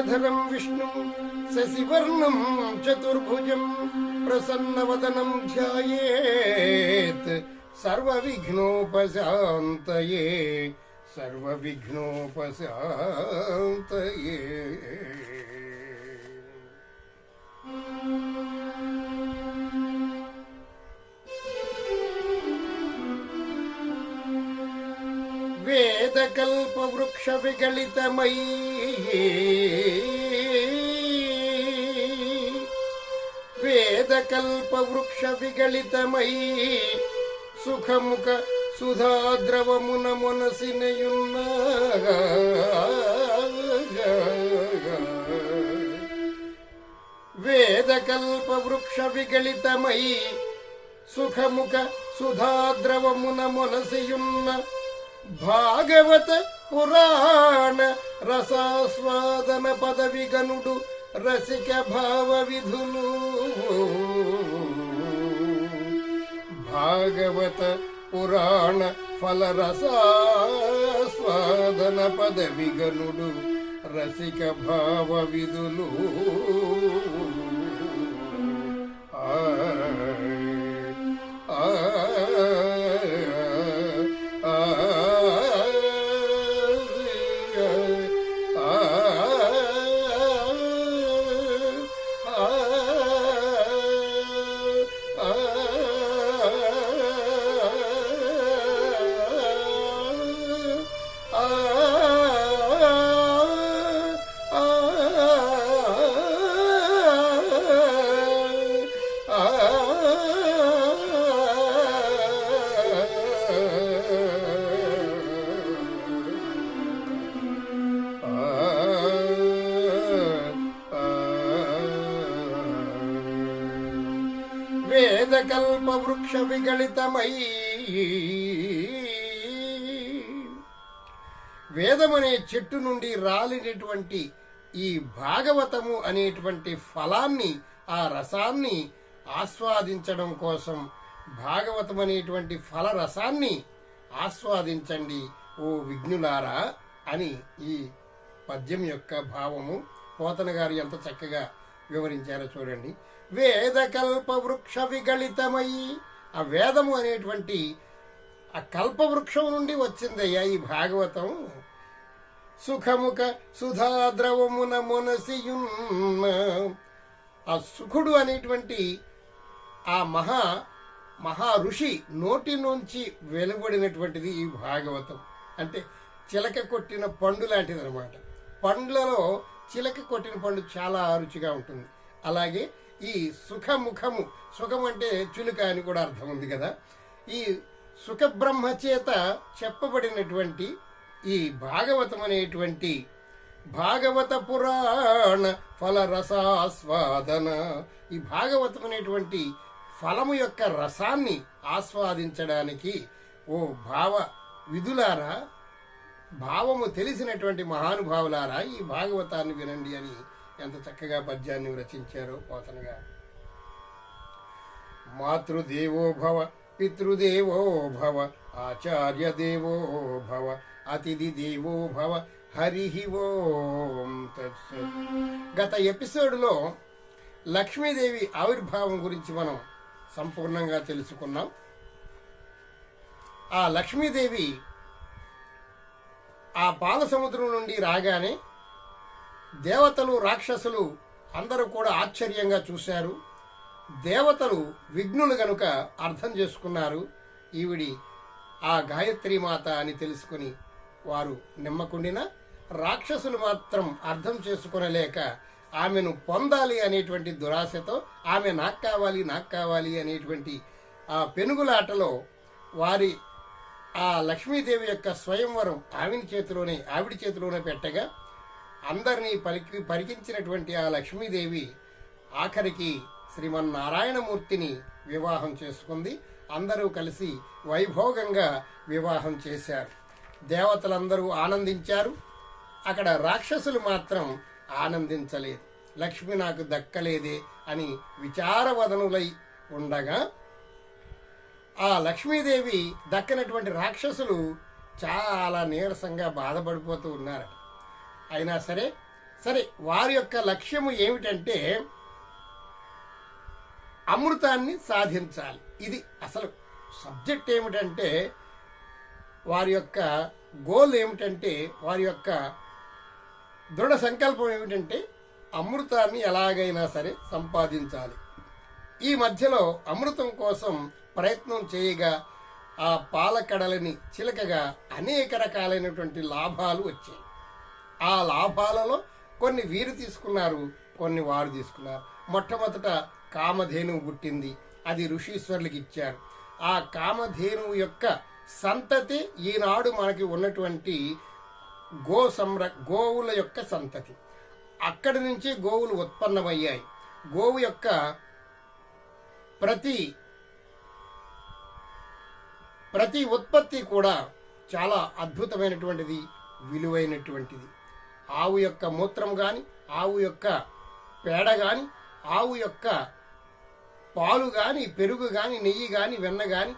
धरम् विष्णुम् शशिवर्णम् चतुर्भुजम् प्रसन्नवदनम् ध्यायेत्। सर्वविघ्नोपशान्तये सर्वविघ्नोपशान्तये। वेदकल्पवृक्षविगलितमयी విగళితమై వేదకల్పవృక్ష విగళితమై సుఖముఖ సుధాద్రవమున మొనసినయున్న వేదకల్పవృక్ష విగళితమై సుఖముఖ సుధాద్రవమున మొనసియున్న భాగవత పురాణ రసాస్వాదన పదవి గనుడు రసిక భావ విధులు. భాగవత పురాణ ఫల రసాస్వాదన పదవి గనుడు రసిక భావ విధులు. ఆ ఆ వేదకల్ప వృక్ష విగళితమై వేదమనే చెట్టు నుండి రాలినటువంటి ఈ భాగవతము అనేటువంటి ఫలాన్ని ఆ రసాన్ని ఆస్వాదించడం కోసం భాగవతం అనేటువంటి ఫల రసాన్ని ఆస్వాదించండి ఓ విఘ్నులారా అని ఈ పద్యం యొక్క భావము. పోతన గారు ఎంత చక్కగా వివరించారో చూడండి. వేదకల్ప వృక్ష విగళితమై ఆ వేదము అనేటువంటి ఆ కల్పవృక్షం నుండి వచ్చిందయ్యా ఈ భాగవతం. సుఖముఖ సుధాద్రవమున మునసియున్న ఆ సుఖుడు అనేటువంటి ఆ మహా మహా ఋషి నోటి నుంచి వెలువడినటువంటిది ఈ భాగవతం. అంటే చిలక కొట్టిన పండు లాంటిది అనమాట పండ్లలో చిలక కొట్టిన పండు చాలా రుచిగా ఉంటుంది. అలాగే ఈ సుఖముఖము సుఖం అంటే చులుక అని కూడా అర్థం ఉంది కదా. ఈ సుఖబ్రహ్మ చేత చెప్పబడినటువంటి ఈ భాగవతం అనేటువంటి భాగవత పురాణ ఫల రసాస్వాదన. ఈ భాగవతం అనేటువంటి ఫలము యొక్క రసాన్ని ఆస్వాదించడానికి ఓ భావ విధులారా భావము తెలిసినటువంటి మహానుభావులారా ఈ భాగవతాన్ని వినండి అని ఎంత చక్కగా పద్యాన్ని రచించారో పోతన గారు మాతృదేవో పితృదేవో భవ ఆచార్య దేవోభవ అతిథి దేవోభవ హరి ఓం గత ఎపిసోడ్లో లక్ష్మీదేవి ఆవిర్భావం గురించి మనం సంపూర్ణంగా తెలుసుకున్నాం. ఆ లక్ష్మీదేవి ఆ పాల సముద్రం నుండి రాగానే దేవతలు రాక్షసులు అందరూ కూడా ఆశ్చర్యంగా చూశారు. దేవతలు విఘ్నులు గనుక అర్థం చేసుకున్నారు ఈవిడి ఆ గాయత్రి మాత అని తెలుసుకుని వారు నిమ్మకుండిన రాక్షసులు మాత్రం అర్థం చేసుకునలేక ఆమెను పొందాలి అనేటువంటి దురాశతో ఆమె నాకు కావాలి నాకు కావాలి అనేటువంటి ఆ పెనుగులాటలో వారి ఆ లక్ష్మీదేవి యొక్క స్వయంవరం ఆవిని చేతిలోనే ఆవిడి చేతిలోనే పెట్టగా అందరినీ పలికి పరికించినటువంటి ఆ లక్ష్మీదేవి ఆఖరికి శ్రీమన్నారాయణమూర్తిని వివాహం చేసుకుంది. అందరూ కలిసి వైభోగంగా వివాహం చేశారు. దేవతలందరూ ఆనందించారు. అక్కడ రాక్షసులు మాత్రం ఆనందించలేదు. లక్ష్మి నాకు దక్కలేదే అని విచారవదనులై ఉండగా ఆ లక్ష్మీదేవి దక్కనటువంటి రాక్షసులు చాలా నీరసంగా బాధపడిపోతూ ఉన్నారు. అయినా సరే సరే వారి యొక్క లక్ష్యము ఏమిటంటే అమృతాన్ని సాధించాలి. ఇది అసలు సబ్జెక్ట్ ఏమిటంటే వారి యొక్క గోల్ ఏమిటంటే వారి యొక్క దృఢ సంకల్పం ఏమిటంటే అమృతాన్ని ఎలాగైనా సరే సంపాదించాలి. ఈ మధ్యలో అమృతం కోసం ప్రయత్నం చేయగా ఆ పాలకడలని చిలకగా అనేక రకాలైనటువంటి లాభాలు వచ్చాయి. ఆ లాభాలలో కొన్ని వీరు తీసుకున్నారు కొన్ని వారు తీసుకున్నారు. మొట్టమొదట కామధేనువు పుట్టింది. అది ఋషీశ్వరులకు ఇచ్చారు. ఆ కామధేనువు యొక్క సంతతి ఈనాడు మనకి ఉన్నటువంటి గో సంర గోవుల యొక్క సంతతి. అక్కడి నుంచి గోవులు ఉత్పన్నమయ్యాయి. గోవు యొక్క ప్రతి ప్రతి ఉత్పత్తి కూడా చాలా అద్భుతమైనటువంటిది విలువైనటువంటిది. ఆవు యొక్క మూత్రం కానీ ఆవు యొక్క పేడ కానీ ఆవు యొక్క పాలు కానీ పెరుగు కానీ నెయ్యి కానీ వెన్న కానీ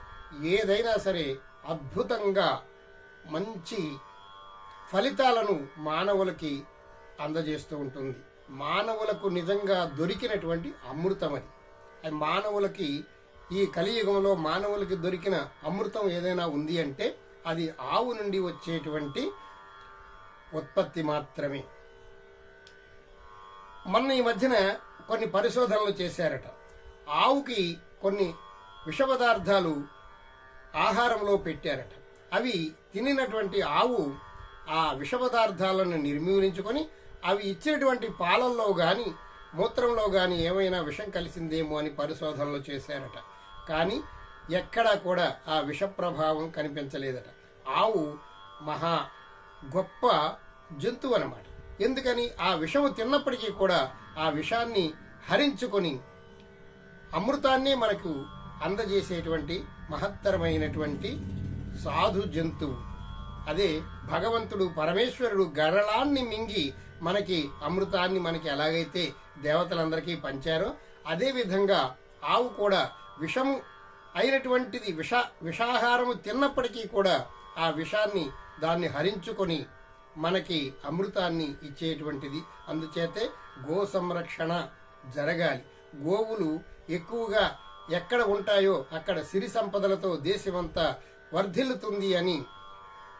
ఏదైనా సరే అద్భుతంగా మంచి ఫలితాలను మానవులకి అందజేస్తూ ఉంటుంది. మానవులకు నిజంగా దొరికినటువంటి అమృతం అది. అది మానవులకి ఈ కలియుగంలో మానవులకి దొరికిన అమృతం ఏదైనా ఉంది అంటే అది ఆవు నుండి వచ్చేటువంటి ఉత్పత్తి మాత్రమే. మొన్న ఈ మధ్యన కొన్ని పరిశోధనలు చేశారట. ఆవుకి కొన్ని విష పదార్థాలు ఆహారంలో పెట్టారట. అవి తినినటువంటి ఆవు ఆ విష పదార్థాలను నిర్మూలించుకొని అవి ఇచ్చేటువంటి పాలల్లో కానీ మూత్రంలో కానీ ఏమైనా విషం కలిసిందేమో అని పరిశోధనలు చేశారట. కానీ ఎక్కడా కూడా ఆ విష ప్రభావం కనిపించలేదట. ఆవు మహా గొప్ప జంతువు అన్నమాట. ఎందుకని ఆ విషము తిన్నప్పటికీ కూడా ఆ విషాన్ని హరించుకొని అమృతాన్ని మనకు అందజేసేటువంటి మహత్తరమైనటువంటి సాధు జంతువు. అదే భగవంతుడు పరమేశ్వరుడు గరళాన్ని మింగి మనకి అమృతాన్ని మనకి ఎలాగైతే దేవతలందరికీ పంచారో అదేవిధంగా ఆవు కూడా విషము అయినటువంటిది విష విషాహారము తిన్నప్పటికీ కూడా ఆ విషాన్ని దాన్ని హరించుకొని మనకి అమృతాన్ని ఇచ్చేటువంటిది. అందుచేతే గో సంరక్షణ జరగాలి. గోవులు ఎక్కువగా ఎక్కడ ఉంటాయో అక్కడ సిరి సంపదలతో దేశమంతా వర్ధిల్లుతుంది అని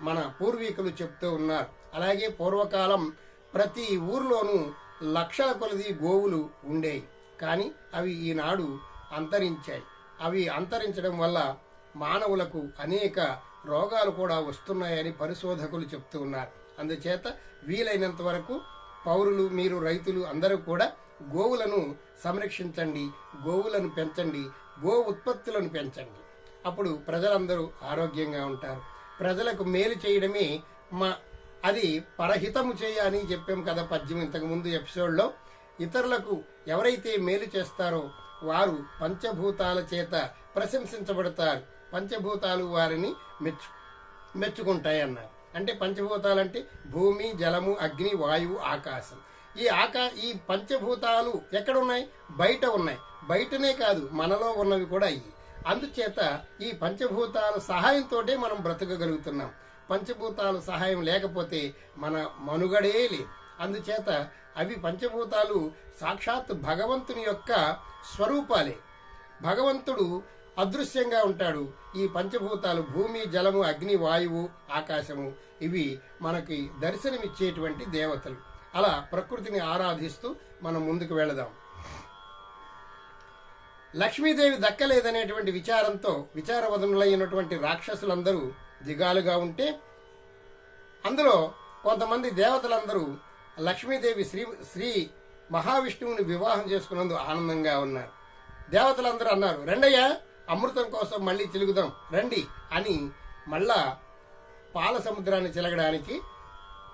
మన పూర్వీకులు చెప్తూ ఉన్నారు. అలాగే పూర్వకాలం ప్రతి ఊర్లోనూ లక్షల కొలది గోవులు ఉండేవి కానీ అవి ఈనాడు అంతరించాయి. అవి అంతరించడం వల్ల మానవులకు అనేక రోగాలు కూడా వస్తున్నాయని పరిశోధకులు చెప్తూ ఉన్నారు. అందుచేత వీలైనంత వరకు పౌరులు మీరు రైతులు అందరూ కూడా గోవులను సంరక్షించండి గోవులను పెంచండి గో ఉత్పత్తులను పెంచండి. అప్పుడు ప్రజలందరూ ఆరోగ్యంగా ఉంటారు. ప్రజలకు మేలు చేయడమే మా అది పరహితము చేయ అని చెప్పాం కదా పద్యం ఇంతకు ముందు ఎపిసోడ్లో. ఇతరులకు ఎవరైతే మేలు చేస్తారో వారు పంచభూతాల చేత ప్రశంసించబడతారు. పంచభూతాలు వారిని మెచ్చు మెచ్చుకుంటాయన్నారు. అంటే పంచభూతాలంటే భూమి జలము అగ్ని వాయువు ఆకాశం. ఈ ఆకా ఈ పంచభూతాలు ఎక్కడ ఉన్నాయి బయట ఉన్నాయి. బయటనే కాదు మనలో ఉన్నవి కూడా అయ్యి. అందుచేత ఈ పంచభూతాల సహాయంతో మనం బ్రతకగలుగుతున్నాం. పంచభూతాల సహాయం లేకపోతే మన మనుగడే లేదు. అందుచేత అవి పంచభూతాలు సాక్షాత్ భగవంతుని యొక్క స్వరూపాలే. భగవంతుడు అదృశ్యంగా ఉంటాడు. ఈ పంచభూతాలు భూమి జలము అగ్ని వాయువు ఆకాశము. ఇవి మనకి దర్శనమిచ్చేటువంటి దేవతలు. అలా ప్రకృతిని ఆరాధిస్తూ మనం ముందుకు వెళదాం. లక్ష్మీదేవి దక్కలేదనేటువంటి విచారంతో విచారవదనులైనటువంటి రాక్షసులందరూ దిగాలుగా ఉంటే అందులో కొంతమంది దేవతలందరూ లక్ష్మీదేవి శ్రీ శ్రీ మహావిష్ణువుని వివాహం చేసుకున్నందుకు ఆనందంగా ఉన్నారు. దేవతలందరూ అన్నారు రెండయ్యా అమృతం కోసం మళ్ళీ చిలుగుదాం రండి అని మళ్ళా పాల సముద్రాన్ని చిలగడానికి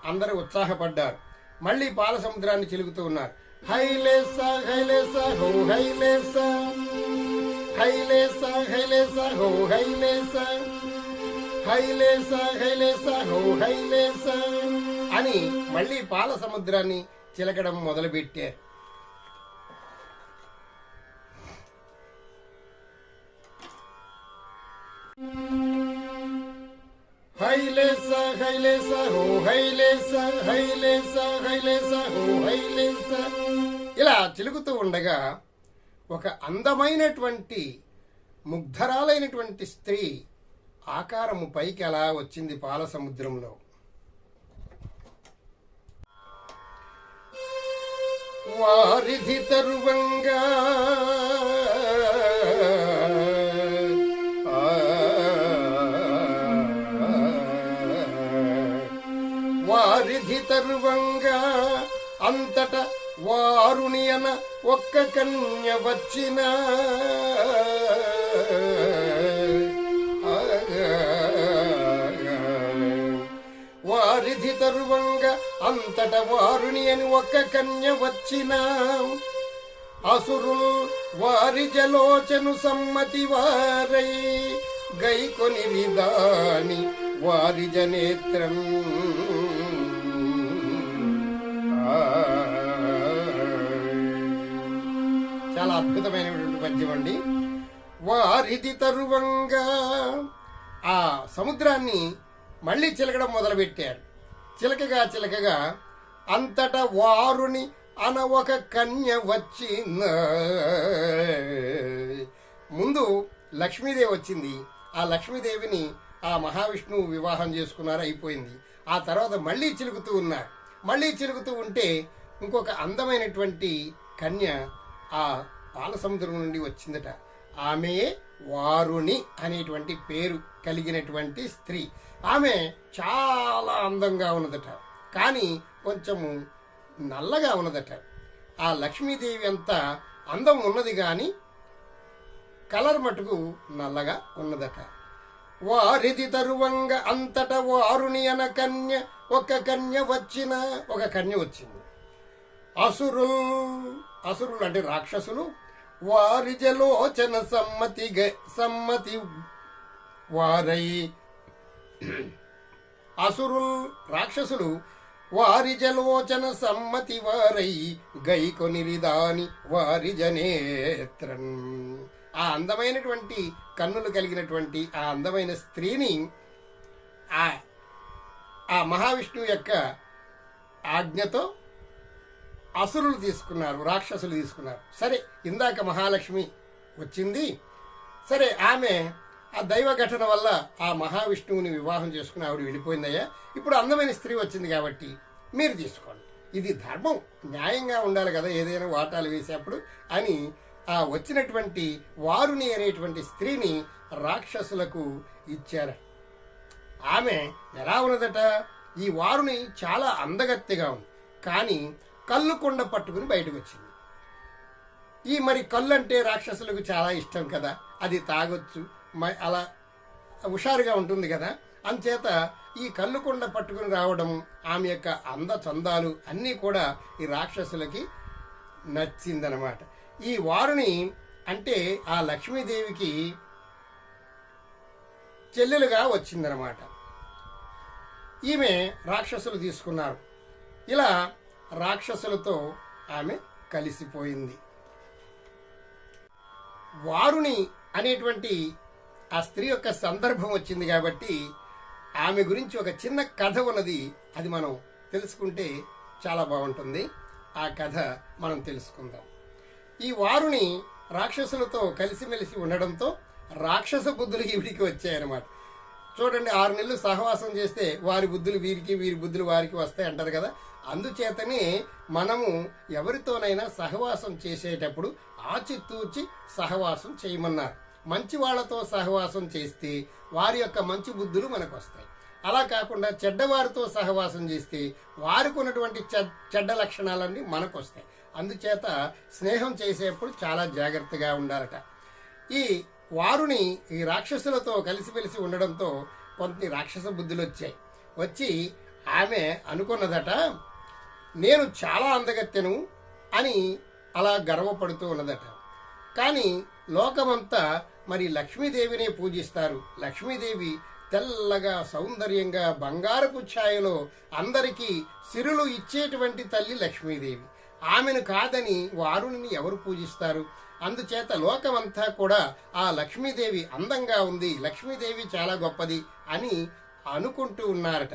అందరూ ఉత్సాహపడ్డారు. మళ్ళీ పాల సముద్రాన్ని చిలుగుతూ ఉన్నారు. హైలేసా హైలేసా హో హైలేసా హైలేసా హైలేసా హో హైలేసా హైలేసా హైలేసా హో హైలేసా అని మళ్ళీ పాల సముద్రాన్ని చిలకడం మొదలుపెట్టారు. హైలేస హైలేస హో హైలేస హైలేస హైలేస హో ఇలా చిలుకుతూ ఉండగా ఒక అందమైనటువంటి ముగ్ధరాలైనటువంటి స్త్రీ ఆకారము పైకి అలా వచ్చింది పాల సముద్రంలో. వారిధి తరువంగా తరువంగా అంతట వారుని అన ఒక్క కన్య వచ్చిన. వారిధి తరువంగా అంతట వారుని అని ఒక్క కన్య వచ్చిన. అసురుల్ వారి జలోచను సమ్మతి వారై గైకొని విధాని వారి జనేత్రం. చాలా అద్భుతమైనటువంటి పద్యం అండి. వారిది తరువంగా ఆ సముద్రాన్ని మళ్ళీ చిలకడం మొదలుపెట్టారు. చిలకగా చిలకగా అంతట వారుని అన ఒక కన్య వచ్చిన ముందు లక్ష్మీదేవి వచ్చింది. ఆ లక్ష్మీదేవిని ఆ మహావిష్ణువు వివాహం చేసుకున్నారు అయిపోయింది ఆ తర్వాత మళ్ళీ చిలుకుతూ ఉన్నారు. మళ్ళీ చిరుగుతూ ఉంటే ఇంకొక అందమైనటువంటి కన్య ఆ పాలసముద్రం నుండి వచ్చిందట. ఆమె వారుని అనేటువంటి పేరు కలిగినటువంటి స్త్రీ. ఆమె చాలా అందంగా ఉన్నదట. కానీ కొంచెము నల్లగా ఉన్నదట. ఆ లక్ష్మీదేవి అంత అందం ఉన్నది కానీ కలర్ మటుకు నల్లగా ఉన్నదట. వారిది తరువంగ అంతట వారుని అన కన్య ఒక కన్య వచ్చిన ఒక కన్య వచ్చింది. అసురులు అసురులు అంటే రాక్షసులు వారి జలోచన సమ్మతి సమ్మతి వారై. అసురు రాక్షసులు వారి జలోచన సమ్మతి వారై. గైకొనిరిదాని వారి జనేత్రన్ ఆ అందమైనటువంటి కన్నులు కలిగినటువంటి ఆ అందమైన స్త్రీని ఆ ఆ మహావిష్ణువు యొక్క ఆజ్ఞతో అసురులు తీసుకున్నారు రాక్షసులు తీసుకున్నారు. సరే ఇందాక మహాలక్ష్మి వచ్చింది. సరే ఆమె ఆ దైవ ఘటన వల్ల ఆ మహావిష్ణువుని వివాహం చేసుకుని ఆవిడ వెళ్ళిపోయిందయ్యా. ఇప్పుడు అందమైన స్త్రీ వచ్చింది కాబట్టి మీరు తీసుకోండి. ఇది ధర్మం న్యాయంగా ఉండాలి కదా ఏదైనా వాటాలు వేసేప్పుడు అని ఆ వచ్చినటువంటి వారుని అనేటువంటి స్త్రీని రాక్షసులకు ఇచ్చారు ఆమె ఎలా ఉన్నదట? ఈ వారుని చాలా అందగత్తెగా ఉంది. కానీ కళ్ళు కొండ పట్టుకుని బయటకు వచ్చింది ఈ మరి కళ్ళు అంటే రాక్షసులకు చాలా ఇష్టం కదా? అది తాగొచ్చు. మ- అలా హుషారుగా ఉంటుంది కదా? అంచేత ఈ కళ్ళు కొండ పట్టుకుని రావడం ఆమె యొక్క అంద చందాలు అన్నీ కూడా ఈ రాక్షసులకి నచ్చిందనమాట. ఈ వారుని అంటే ఆ లక్ష్మీదేవికి చెల్లెలుగా వచ్చిందనమాట. ఈమె రాక్షసులు తీసుకున్నారు. ఇలా రాక్షసులతో ఆమె కలిసిపోయింది. వారుని అనేటువంటి ఆ స్త్రీ యొక్క సందర్భం వచ్చింది కాబట్టి ఆమె గురించి ఒక చిన్న కథ ఉన్నది అది మనం తెలుసుకుంటే చాలా బాగుంటుంది. ఆ కథ మనం తెలుసుకుందాం. ఈ వారుని రాక్షసులతో కలిసిమెలిసి ఉండడంతో రాక్షస బుద్ధులు ఈవిడికి వచ్చాయన్నమాట. చూడండి ఆరు నెలలు సహవాసం చేస్తే వారి బుద్ధులు వీరికి వీరి బుద్ధులు వారికి వస్తాయి అంటారు కదా. అందుచేతనే మనము ఎవరితోనైనా సహవాసం చేసేటప్పుడు ఆచితూచి సహవాసం చేయమన్నారు. మంచి వాళ్ళతో సహవాసం చేస్తే వారి యొక్క మంచి బుద్ధులు మనకు వస్తాయి. అలా కాకుండా చెడ్డవారితో సహవాసం చేస్తే వారికి ఉన్నటువంటి చెడ్- చెడ్డ లక్షణాలన్నీ మనకు వస్తాయి. అందుచేత స్నేహం చేసేప్పుడు చాలా జాగ్రత్తగా ఉండాలట. ఈ వారుని ఈ రాక్షసులతో కలిసిమెలిసి ఉండడంతో కొన్ని రాక్షస బుద్ధులు వచ్చాయి. వచ్చి ఆమె అనుకున్నదట నేను చాలా అందగత్తెను అని అలా గర్వపడుతూ ఉన్నదట. కానీ లోకమంతా మరి లక్ష్మీదేవినే పూజిస్తారు. లక్ష్మీదేవి తెల్లగా సౌందర్యంగా బంగారపు ఛాయలో అందరికీ సిరులు ఇచ్చేటువంటి తల్లి లక్ష్మీదేవి. ఆమెను కాదని వారుని ఎవరు పూజిస్తారు? అందుచేత లోకమంతా కూడా ఆ లక్ష్మీదేవి అందంగా ఉంది లక్ష్మీదేవి చాలా గొప్పది అని అనుకుంటూ ఉన్నారట.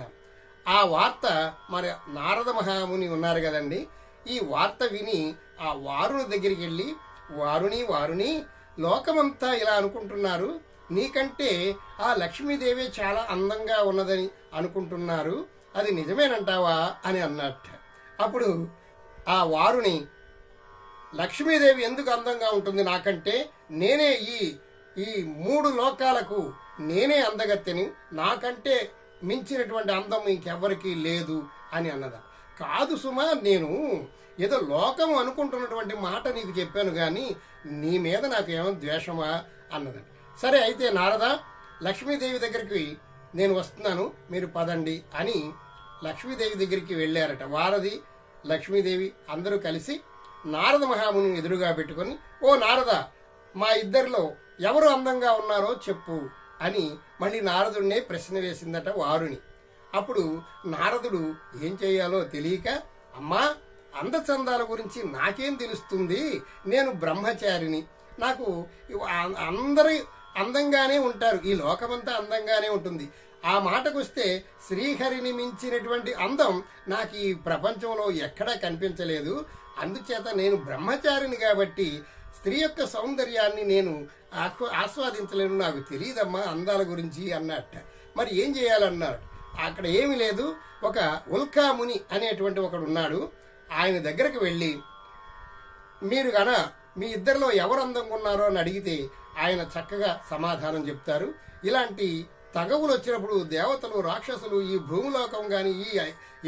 ఆ వార్త మరి నారద మహాముని ఉన్నారు కదండి ఈ వార్త విని ఆ వారుని దగ్గరికి వెళ్ళి వారుని వారుని లోకమంతా ఇలా అనుకుంటున్నారు నీకంటే ఆ లక్ష్మీదేవి చాలా అందంగా ఉన్నదని అనుకుంటున్నారు అది నిజమేనంటావా? అని అన్నట్ట. అప్పుడు ఆ వారుని లక్ష్మీదేవి ఎందుకు అందంగా ఉంటుంది నాకంటే నేనే ఈ ఈ మూడు లోకాలకు నేనే అందగత్తెని నాకంటే మించినటువంటి అందం ఇంకెవ్వరికీ లేదు అని అన్నదా. కాదు సుమా నేను ఏదో లోకం అనుకుంటున్నటువంటి మాట నీకు చెప్పాను కానీ నీ మీద నాకు ఏమో ద్వేషమా అన్నదండి సరే అయితే నారద లక్ష్మీదేవి దగ్గరికి నేను వస్తున్నాను మీరు పదండి అని లక్ష్మీదేవి దగ్గరికి వెళ్ళారట. వారది లక్ష్మీదేవి అందరూ కలిసి నారద మహాముని ఎదురుగా పెట్టుకొని ఓ నారద మా ఇద్దరిలో ఎవరు అందంగా ఉన్నారో చెప్పు అని మళ్ళీ నారదుడినే ప్రశ్న వేసిందట వారుని. అప్పుడు నారదుడు ఏం చేయాలో తెలియక అమ్మా అందచందాల గురించి నాకేం తెలుస్తుంది? నేను బ్రహ్మచారిని. నాకు అందరి అందంగానే ఉంటారు. ఈ లోకమంతా అందంగానే ఉంటుంది. ఆ మాటకొస్తే శ్రీహరిని మించినటువంటి అందం నాకు ఈ ప్రపంచంలో ఎక్కడా కనిపించలేదు. అందుచేత నేను బ్రహ్మచారిని కాబట్టి స్త్రీ యొక్క సౌందర్యాన్ని నేను ఆస్వాదించలేను. నాకు తెలియదమ్మా అందాల గురించి అన్నట్ట. మరి ఏం చేయాలన్నాడు? అక్కడ ఏమీ లేదు. ఒక ఉల్కాముని అనేటువంటి ఒకడు ఉన్నాడు. ఆయన దగ్గరకు వెళ్ళి మీరు గన మీ ఇద్దరిలో ఎవరు అందంగా ఉన్నారో అని అడిగితే ఆయన చక్కగా సమాధానం చెప్తారు. ఇలాంటి తగవులు వచ్చినప్పుడు దేవతలు రాక్షసులు ఈ భూమిలోకం కానీ ఈ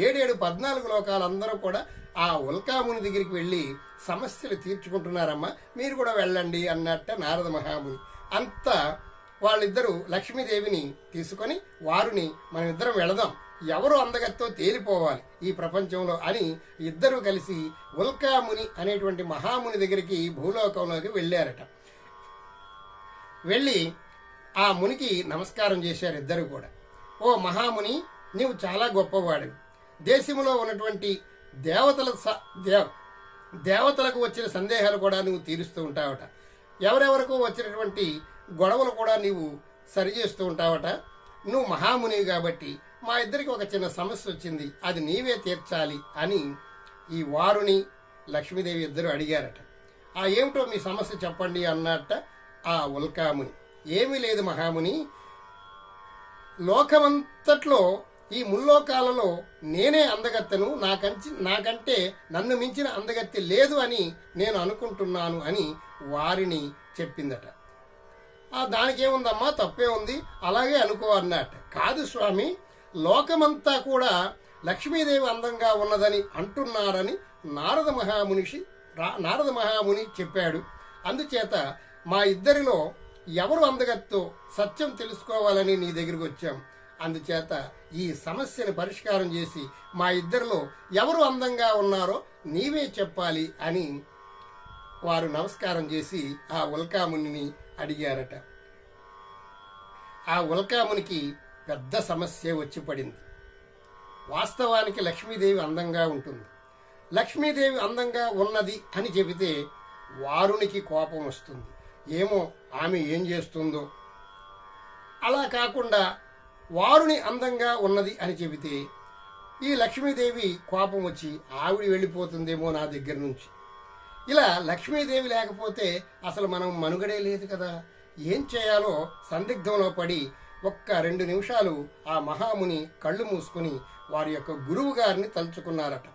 ఏడేడు పద్నాలుగు లోకాలందరూ కూడా ఆ ఉల్కాముని దగ్గరికి వెళ్ళి సమస్యలు తీర్చుకుంటున్నారమ్మా మీరు కూడా వెళ్ళండి అన్నట్ట నారద మహాముని. అంత వాళ్ళిద్దరూ లక్ష్మీదేవిని తీసుకొని వారిని మనం ఇద్దరం వెళదాం. ఎవరు అందగత్తో తేలిపోవాలి ఈ ప్రపంచంలో అని ఇద్దరూ కలిసి ఉల్కాముని అనేటువంటి మహాముని దగ్గరికి భూలోకంలోకి వెళ్ళారట. వెళ్ళి ఆ మునికి నమస్కారం చేశారు ఇద్దరు కూడా. ఓ మహాముని నీవు చాలా గొప్పవాడివి. దేశంలో ఉన్నటువంటి దేవతల స- దేవ దేవతలకు వచ్చిన సందేహాలు కూడా నువ్వు తీరుస్తూ ఉంటావట. ఎవరెవరకు వచ్చినటువంటి గొడవలు కూడా నీవు సరిచేస్తూ ఉంటావట. నువ్వు మహామునివి కాబట్టి మా ఇద్దరికి ఒక చిన్న సమస్య వచ్చింది. అది నీవే తీర్చాలి అని ఈ వారుని లక్ష్మీదేవి ఇద్దరు అడిగారట. ఆ ఏమిటో మీ సమస్య చెప్పండి అన్నట్ట ఆ ఉల్కాముని. ఏమీ లేదు మహాముని. లోకమంతట్లో ఈ ముల్లోకాలలో నేనే అందగత్తెను నాకంచి నాకంటే నన్ను మించిన అందగత్తె లేదు అని నేను అనుకుంటున్నాను అని వారిని చెప్పిందట. ఆ దానికేముందమ్మా? తప్పే ఉంది. అలాగే అనుకో అన్నట కాదు స్వామి లోకమంతా కూడా లక్ష్మీదేవి అందంగా ఉన్నదని అంటున్నారని నారద మహామునిషి రా- నారద మహాముని చెప్పాడు. అందుచేత మా ఇద్దరిలో ఎవరు అందగత్తో సత్యం తెలుసుకోవాలని నీ దగ్గరికి వచ్చాం. అందుచేత ఈ సమస్యను పరిష్కారం చేసి మా ఇద్దరిలో ఎవరు అందంగా ఉన్నారో నీవే చెప్పాలి అని వారు నమస్కారం చేసి ఆ ఉల్కామునిని అడిగారట. ఆ ఉల్కామునికి పెద్ద సమస్య వచ్చి పడింది. వాస్తవానికి లక్ష్మీదేవి అందంగా ఉంటుంది. లక్ష్మీదేవి అందంగా ఉన్నది అని చెబితే వారునికి కోపం వస్తుంది. ఏమో ఆమె ఏం చేస్తుందో. అలా కాకుండా వారుని అందంగా ఉన్నది అని చెబితే ఈ లక్ష్మీదేవి కోపం వచ్చి ఆవిడ వెళ్ళిపోతుందేమో నా దగ్గర నుంచి. ఇలా లక్ష్మీదేవి లేకపోతే అసలు మనం మనుగడే లేదు కదా. ఏం చేయాలో సందిగ్ధంలో పడి ఒక్క రెండు నిమిషాలు ఆ మహాముని కళ్ళు మూసుకుని వారి యొక్క గురువు గారిని తలుచుకున్నారట.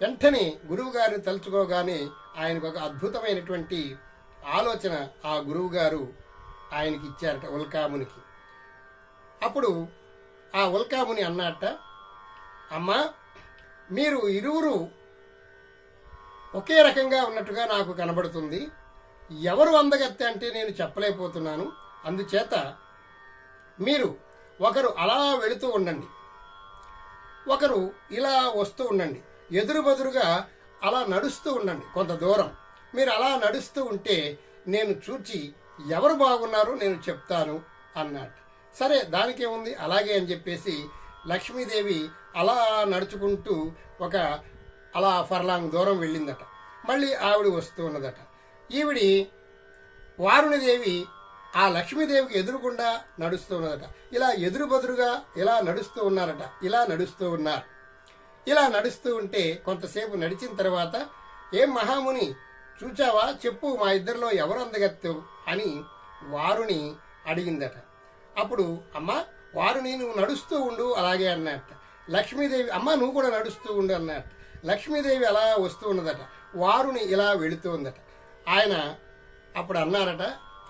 వెంటనే గురువు గారిని తలుచుకోగానే ఆయనకు ఒక అద్భుతమైనటువంటి ఆలోచన ఆ గురువుగారు ఆయనకి ఇచ్చారట ఉల్కామునికి. అప్పుడు ఆ ఉల్కాముని అన్నట్ట అమ్మా మీరు ఇరువురు ఒకే రకంగా ఉన్నట్టుగా నాకు కనబడుతుంది. ఎవరు అందగత్తె అంటే నేను చెప్పలేకపోతున్నాను. అందుచేత మీరు ఒకరు అలా వెళుతూ ఉండండి. ఒకరు ఇలా వస్తూ ఉండండి. ఎదురు బదురుగా అలా నడుస్తూ ఉండండి కొంత దూరం. మీరు అలా నడుస్తూ ఉంటే నేను చూచి ఎవరు బాగున్నారో నేను చెప్తాను అన్నట్టు సరే దానికేముంది? అలాగే అని చెప్పేసి లక్ష్మీదేవి అలా నడుచుకుంటూ ఒక అలా ఫర్లాంగ్ దూరం వెళ్ళిందట. మళ్ళీ ఆవిడ వస్తూ ఉన్నదట. ఈవిడి వారుణిదేవి ఆ లక్ష్మీదేవికి ఎదురుకుండా నడుస్తూ ఉన్నదట. ఇలా ఎదురు బదురుగా ఇలా నడుస్తూ ఉన్నారట. ఇలా నడుస్తూ ఉన్నారు. ఇలా నడుస్తూ ఉంటే కొంతసేపు నడిచిన తర్వాత ఏం మహాముని చూచావా? చెప్పు మా ఇద్దరిలో ఎవరు అందగత్తు అని వారుని అడిగిందట. అప్పుడు అమ్మ వారుని నువ్వు నడుస్తూ ఉండు అలాగే అన్నట్ట. లక్ష్మీదేవి అమ్మ నువ్వు కూడా నడుస్తూ ఉండు అన్నట్ట. లక్ష్మీదేవి అలా వస్తూ ఉన్నదట. వారుని ఇలా వెళుతూ ఉందట. ఆయన అప్పుడు అన్నారట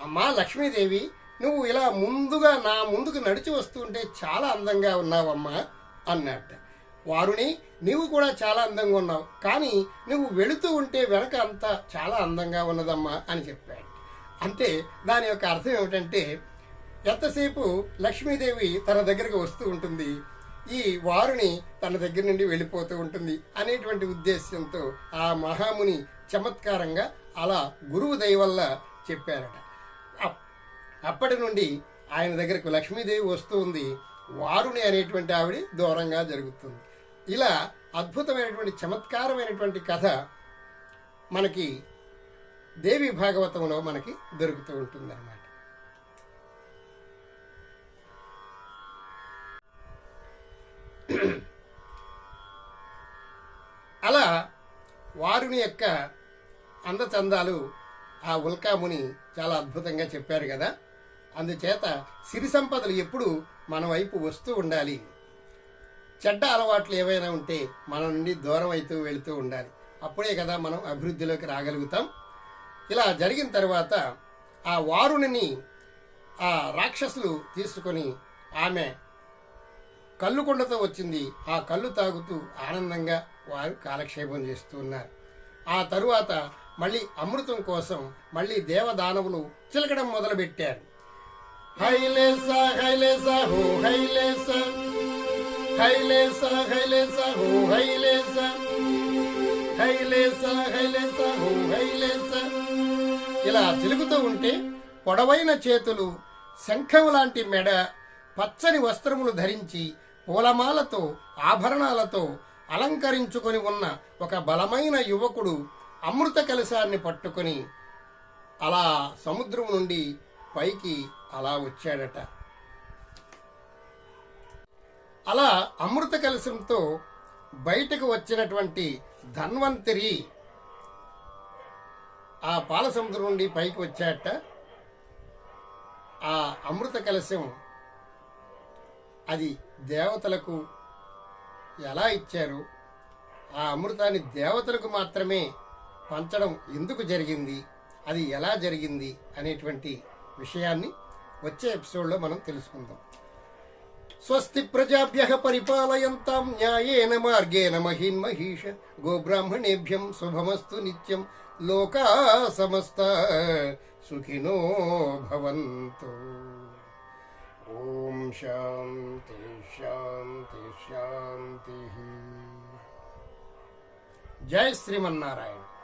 అమ్మా లక్ష్మీదేవి నువ్వు ఇలా ముందుగా నా ముందుకు నడిచి వస్తుంటే చాలా అందంగా ఉన్నావమ్మా అన్నట్ట. వారుని నీవు కూడా చాలా అందంగా ఉన్నావు కానీ నువ్వు వెళుతూ ఉంటే వెనక అంతా చాలా అందంగా ఉన్నదమ్మా అని చెప్పాడు. అంటే దాని యొక్క అర్థం ఏమిటంటే ఎంతసేపు లక్ష్మీదేవి తన దగ్గరకు వస్తూ ఉంటుంది? ఈ వారుని తన దగ్గర నుండి వెళ్ళిపోతూ ఉంటుంది అనేటువంటి ఉద్దేశంతో ఆ మహాముని చమత్కారంగా అలా గురువు దయ వల్ల చెప్పారట. అప్- అప్పటి నుండి ఆయన దగ్గరకు లక్ష్మీదేవి వస్తూ ఉంది వారుని అనేటువంటి ఆవిడ దూరంగా జరుగుతుంది. ఇలా అద్భుతమైనటువంటి చమత్కారమైనటువంటి కథ మనకి దేవి భాగవతంలో మనకి దొరుకుతూ ఉంటుంది అన్నమాట కుమారుని యొక్క అందచందాలు ఆ ఉల్కాముని చాలా అద్భుతంగా చెప్పారు కదా. అందుచేత సిరి సంపదలు ఎప్పుడు మన వైపు వస్తూ ఉండాలి. చెడ్డ అలవాట్లు ఏవైనా ఉంటే మన నుండి దూరం అవుతూ వెళుతూ ఉండాలి. అప్పుడే కదా మనం అభివృద్ధిలోకి రాగలుగుతాం. ఇలా జరిగిన తర్వాత ఆ వారుని ఆ రాక్షసులు తీసుకొని ఆమె కళ్ళు కొండతో వచ్చింది. ఆ కళ్ళు తాగుతూ ఆనందంగా వారు కాలక్షేపం చేస్తూ ఉన్నారు. ఆ తరువాత మళ్ళీ అమృతం కోసం మళ్ళీ దేవదానవులు చిలకడం మొదలుపెట్టారు. హైలేస హైలేస హో హైలేస హైలేస హైలేస హో హైలేస హైలేస హైలేస హో హైలేస ఇలా చిలుకుతూ ఉంటే పొడవైన చేతులు శంఖం లాంటి మెడ పచ్చని వస్త్రములు ధరించి పూలమాలతో ఆభరణాలతో అలంకరించుకొని ఉన్న ఒక బలమైన యువకుడు అమృత కలశాన్ని పట్టుకొని అలా సముద్రం నుండి పైకి అలా వచ్చాడట. అలా అమృత కలశంతో బయటకు వచ్చినటువంటి ధన్వంతరి ఆ పాల సముద్రం నుండి పైకి వచ్చాట ఆ అమృత కలశం అది దేవతలకు ఎలా ఇచ్చారు? ఆ అమృతాన్ని దేవతలకు మాత్రమే పంచడం ఎందుకు జరిగింది? అది ఎలా జరిగింది? అనేటువంటి విషయాన్ని వచ్చే ఎపిసోడ్లో మనం తెలుసుకుందాం. స్వస్తి ప్రజాభ్య పరిపాలయంతాం న్యాయేన మార్గేణ మహిన్ మహిష గోబ్రాహ్మణేభ్యం శుభమస్తు నిత్యం లోకా సమస్త సుఖినో భవంతు. ओम शांति शांति शांति जय श्रीमारायण